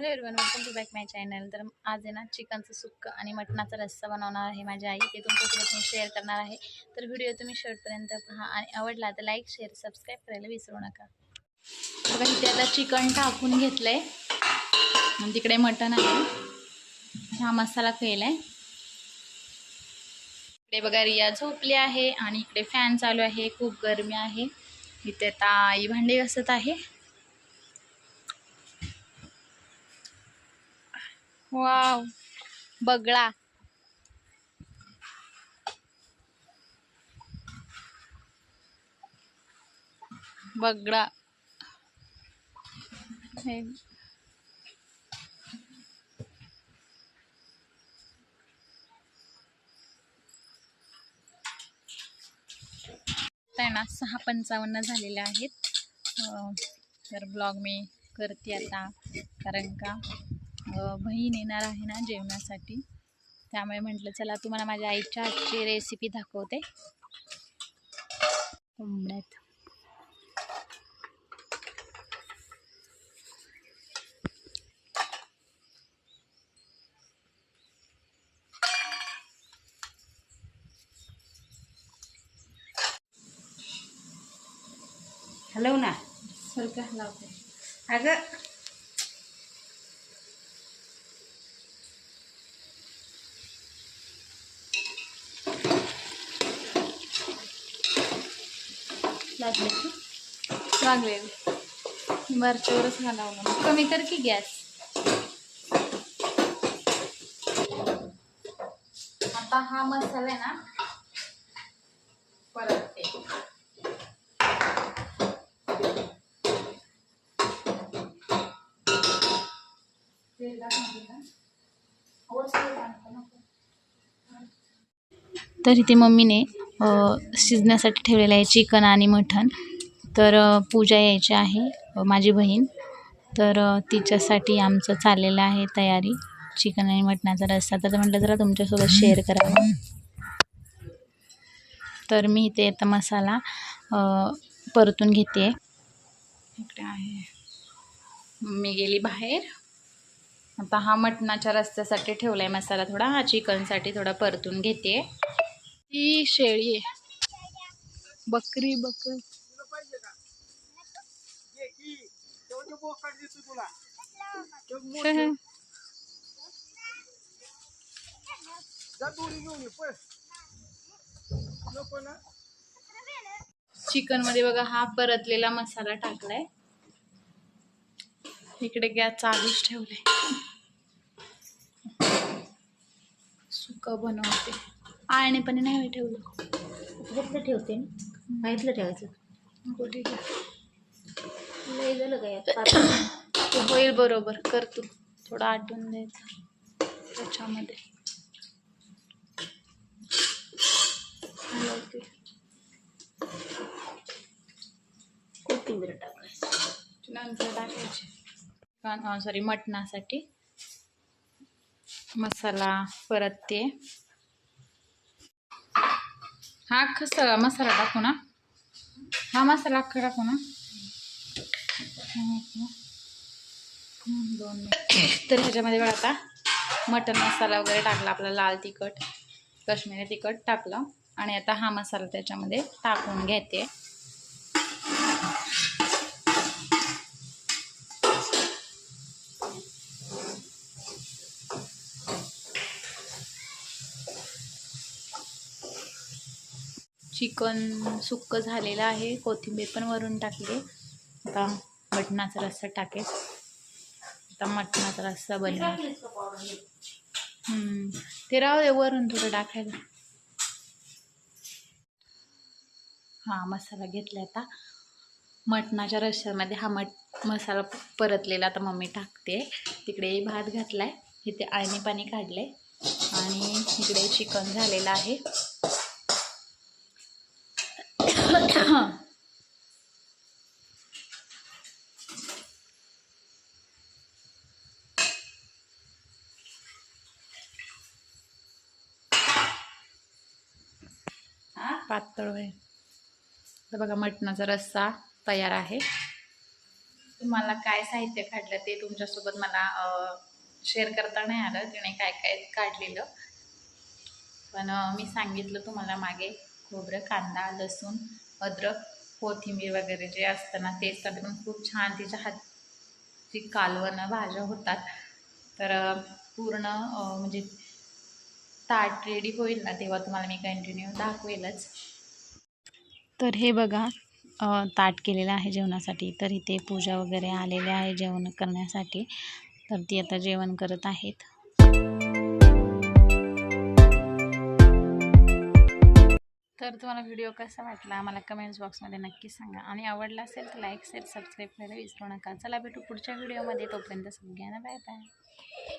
Hello everyone welcome to back my channel तर आज आहे ना चिकनचं सुक्क आणि मटणाचा रस्सा बनवणार आहे माझी आई. ते तुमच्यासोबत मी शेअर करणार आहे. तर व्हिडिओ तुम्ही शेवटपर्यंत पहा आणि आवडला तर लाईक शेअर सबस्क्राईब करायला विसरू नका. बघा इथे आता चिकन टाकून घेतलं आहे आणि तिकडे मटण आहे. हा मसाला केला आहे इकडे बघा रिया झोपली आहे आणि इकडे फॅन चालू आहे. खूप गरमी आहे. इथे आता आई भांडी घासत आहे. वाव. बगळा. बगळा. त्यांना ना सहा पंचावन्न झालेले आहेत. तर ब्लॉग मी करते आता कारण का? बहीण येणार आहे ना जेवणासाठी. त्यामुळे म्हटलं चला तुम्हाला माझ्या आईच्या हातची रेसिपी दाखवते. कोंबड्यात हलव ना. सारखं हलावते अगं लागले की? लागले. वरच्यावरच घालावं मग कमी कर की गॅस? आता हा मसाला आहे ना परतते. तर इथे मम्मीने शिजण्यासाठी ठेवलेलं आहे चिकन आणि मटण. तर पूजा यायची आहे माझी बहीण. तर तिच्यासाठी आमचं चाललेलं आहे तयारी चिकन आणि मटणाचा रस्सा. तर म्हटलं जरा तुमच्यासोबत शेअर करावं. तर मी इथे आता मसाला परतून घेते. इकडे आहे. मी गेली बाहेर. आता हा मटणाच्या रस्त्यासाठी ठेवला आहे मसाला थोडा. हा चिकनसाठी थोडा परतून घेते. ही शेळी आहे. बकरी बकरी. चिकनमध्ये बघा हा परतलेला मसाला टाकलाय. इकडे गॅस चालूच ठेवलाय. सुक बनवते. आळणे पण नाही ठेवलं. घेतलं ठेवते माहितलं ठेवायचं. नको ठीक आहे लय झालं काय आता ते होईल बरोबर. कर तू. थोडं आटून द्यायचं. त्याच्यामध्ये. कोथिंबीर टाकायचं. नंतर टाकायचे. सॉरी मटणासाठी. मसाला परतते. हा अख्खा मसाला टाकू ना? हा मसाला अख्खा टाकू ना? दोन मिनिट तर ह्याच्यामध्ये बघा आता मटन मसाला वगैरे टाकला आपला लाल तिखट कश्मीरी तिखट टाकलं. आणि आता हा मसाला त्याच्यामध्ये टाकून घेते. चिकन सुक्क झालेलं आहे. कोथिंबीर पण वरून टाकली. आता मटणाचा रस्सा टाकेल. आता मटणाचा रस्सा बनवेल हम्म. ते राहू दे वरून थोडं टाकायला. हा मसाला घेतला आता. मटणाच्या रश्श्यामध्ये हा मट मसाला परतलेला आता मम्मी टाकते. तिकडे भात घातलाय. इथे आळणी पाणी काढले आणि इकडे चिकन झालेलं आहे. पातळ तर बघा मटणाचा रस्सा तयार आहे. तुम्हाला काय साहित्य काढलं ते तुमच्यासोबत मला शेअर करता नाही आलं. तिने काय काय काढलेलं. पण मी सांगितलं तुम्हाला मागे खोबरं कांदा लसूण अद्रक कोथिंबीर वगैरे जे असतं ना ते सगळं पण खूप छान तिच्या हातची कालवणं भाज्या होतात. तर पूर्ण म्हणजे ताट रेडी होईल ना तेव्हा तुम्हाला मी कंटिन्यू दाखवेलच. तर हे बघा ताट केलेलं आहे जेवणासाठी. तर इथे पूजा वगैरे आलेल्या आहे जेवण करण्यासाठी. तर ती आता जेवण करत आहेत. तर तुम्हाला व्हिडिओ कसा वाटला मला कमेंट्स बॉक्समध्ये नक्की सांगा. आणि आवडला असेल तर लाईक शेअर सबस्क्राईब करायला विसरू नका. चला भेटू पुढच्या व्हिडिओमध्ये तोपर्यंत सगळ्यांना बाय बाय